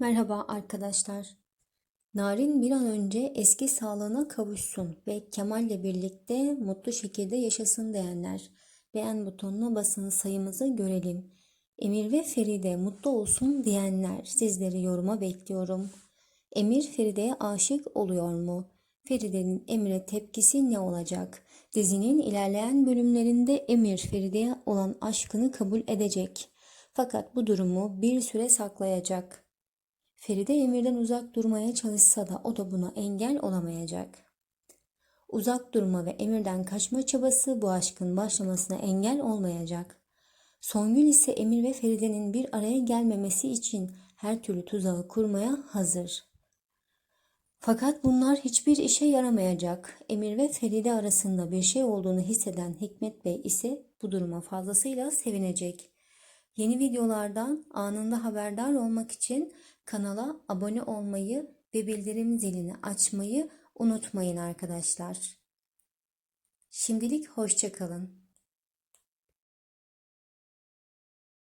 Merhaba arkadaşlar. Narin bir an önce eski sağlığına kavuşsun ve Kemal'le birlikte mutlu şekilde yaşasın diyenler. Beğen butonuna basın sayımızı görelim. Emir ve Feride mutlu olsun diyenler sizleri yoruma bekliyorum. Emir Feride'ye aşık oluyor mu? Feride'nin Emir'e tepkisi ne olacak? Dizinin ilerleyen bölümlerinde Emir Feride'ye olan aşkını kabul edecek. Fakat bu durumu bir süre saklayacak. Feride Emir'den uzak durmaya çalışsa da o da buna engel olamayacak. Uzak durma ve Emir'den kaçma çabası bu aşkın başlamasına engel olmayacak. Songül ise Emir ve Feride'nin bir araya gelmemesi için her türlü tuzağı kurmaya hazır. Fakat bunlar hiçbir işe yaramayacak. Emir ve Feride arasında bir şey olduğunu hisseden Hikmet Bey ise bu duruma fazlasıyla sevinecek. Yeni videolardan anında haberdar olmak için kanala abone olmayı ve bildirim zilini açmayı unutmayın arkadaşlar. Şimdilik hoşça kalın.